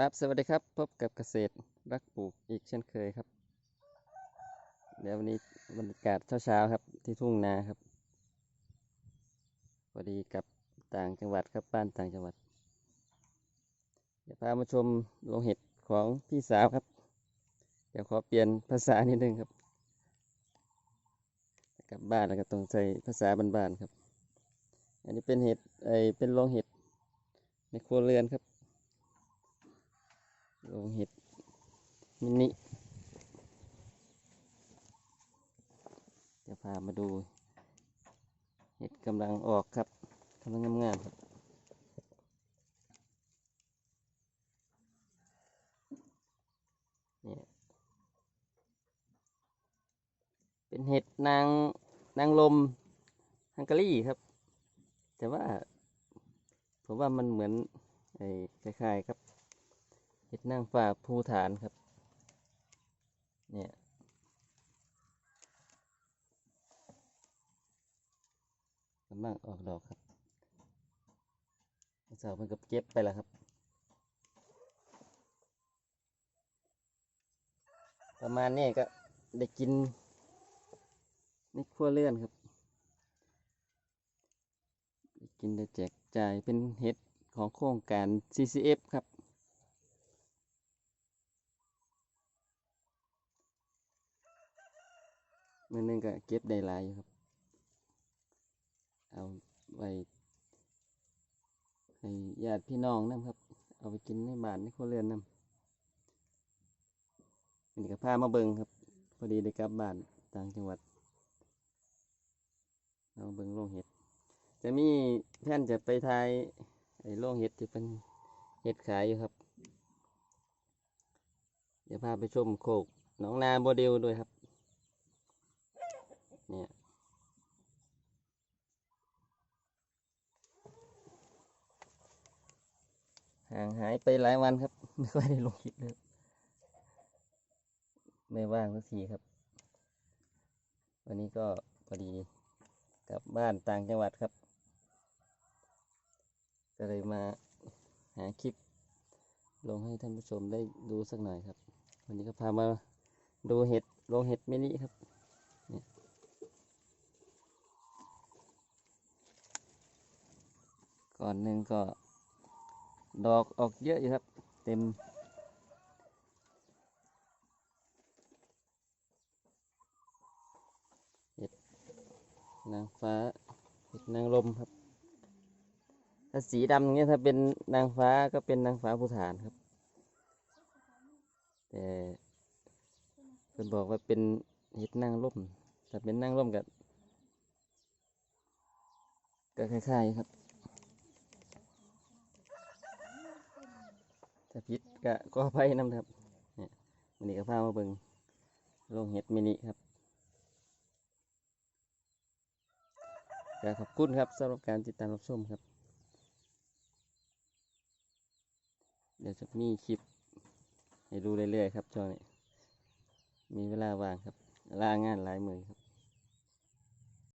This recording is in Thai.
ครับ สวัสดีครับ พบกับเกษตรรักปลูกอีกเช่นเคยครับ เดี๋ยววันนี้บรรยากาศเช้าๆครับที่ทุ่งนาครับพอดีกับต่างจังหวัดครับบ้านต่างจังหวัด เดี๋ยวพามาชมโรงเห็ดของพี่สาวครับ เดี๋ยวขอเปลี่ยนภาษานิดนึงครับ กลับบ้านแล้วก็ต้องใช้ภาษาบ้านๆครับ อันนี้เป็นเห็ดไอเป็นโรงเห็ดในครัวเรือนครับ โรงเห็ดมินิเดี๋ยวพามาดู เห็ดกำลังออกครับกำลังงามๆครับเนี่ยเป็นเห็ดนางนางลมฮังการีครับ แต่ว่าผมว่ามันเหมือนไอ้คล้ายๆครับ ห็ดนางฟ้าภูฐานครับ เนี่ยกำลังออกดอกครับสาวมันก็เก็บไปแล้วครับ ประมาณนี้ก็ได้กินในครัวเรือนครับ กินได้แจกจ่ายเป็นเห็ดของโครงการ CCF ครับ มือหนึงก็เก็บได้หลายอยู่ครับ เอาไว้ให้ญาติพี่น้องนํครับ เอาไปกินในบ้านในครัวเรือนนํอันนี้ก็พามาเบิงครับ พอดีได้กลับบ้านต่างจังหวัดเอาเบิงโรงเห็ด จะมีแผ่นจะไปทายไอ้โรงเห็ดที่เป็นเห็ดขายอยู่ครับ เดี๋ยวพาไปชมโคกหนองนาโมเดลด้วยครับ เนี่ย ห่างหายไปหลายวันครับ ไม่ค่อยได้ลงคลิปเลยไม่ว่างสักทีครับ วันนี้ก็พอดีกลับบ้านต่างจังหวัดครับ ก็เลยมาหาคลิป ลงให้ท่านผู้ชมได้ดูสักหน่อยครับ วันนี้ก็พามาดูเห็ดลงเห็ดมินิครับก่อนหนึ่งก็ ดอกออกเยอะอยู่ครับ เต็ม เห็ดนางฟ้า เห็ดนางลมครับ ถ้าสีดำอย่างเงี้ยถ้าเป็นนางฟ้าก็เป็นนางฟ้าภูฐานครับ แต่เพิ่นบอกว่าเป็นเห็ดนางลมถ้าเป็นนางลมกับก็คล้ายๆครับ ถ้าพิษก็ก็ไปน้ำครับเนี่ยวันนี้ก็พามาเบิ่งโรงเห็ดมินิครับก็ขอบคุณครับสำหรับการติดตามรับชมครับ เดี๋ยวจะมีคลิปให้ดูเรื่อยๆครับช่วงนี้มีเวลาว่างครับลางานหลายมือครับ